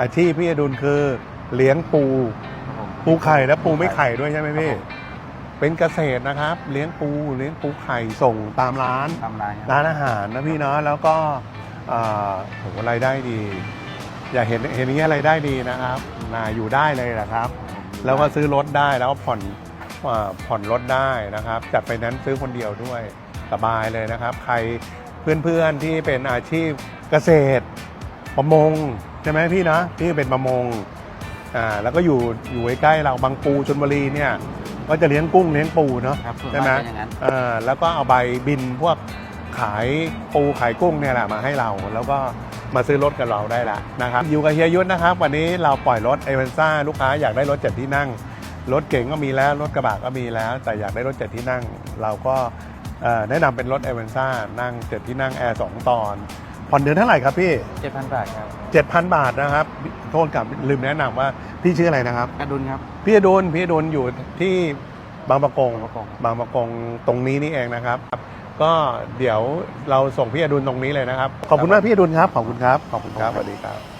อาชีพพี่อดุลคือเลี้ยงปู ปูไข่และปูไม่ไข่ด้วยใช่ไหมพี่ครับผมเป็นเกษตรนะครับ เลี้ยงปูเลี้ยงปูไข่ส่งตามร้านทำร้านครับร้านอาหารนะพี่เนาะแล้วก็อ่าโหรายได้ดี อยากเห็นเห็นอย่างเงี้ยรายได้ดีนะครับนาอยู่ได้เลยนะครับ แล้วก็ซื้อรถได้แล้วก็ผ่อนอ่าผ่อนรถได้นะครับ จัดไปนั้นซ์ซื้อคนเดียวด้วยสบายเลยนะครับ ใครเพื่อนๆที่เป็นอาชีพเกษตรประมงใช่ไหมพี่นะพี่เป็นประมงอ่าแล้วก็อยู่อยู่ใกล้ๆเราบางปูชนบุรีเนี่ยก็จะเลี้ยงกุ้งเลี้ยงปูเนาะครับส่วนใช่ไหมมากเป็นอย่างนั้น เออแล้วก็เอาใบบินพวกขายปูขายกุ้งเนี่ยแหละมาให้เราแล้วก็มาซื้อรถกับเราได้ละนะครับอยู่กับเฮียยุทธนะครับ วันนี้เราปล่อยรถเอเวนซ่าลูกค้าอยากได้รถเจ็ดที่นั่ง รถเก๋งก็มีแล้วรถกระบะก็มีแล้ว แต่อยากได้รถเจ็ดที่นั่ง เราก็เอ่อแนะนำเป็นรถเอเวนซ่านั่งเจ็ดที่นั่งแอร์สองตอน ผ่อนเดือนเท่าไหร่ครับพี่เจ็ดพันบาทครับ 7,000 บาทนะครับ โทษกับลืมแนะนำว่าพี่ชื่ออะไรนะครับกระดุนครับ พี่อดุลพี่อดุลอยู่ที่บางประกง บางประกง บางประกงตรงนี้นี่เองนะครับ ก็เดี๋ยวเราส่งพี่อดุลตรงนี้เลยนะครับ ขอบคุณมากพี่อดุลครับ ขอบคุณครับ ขอบคุณครับ สวัสดีครับ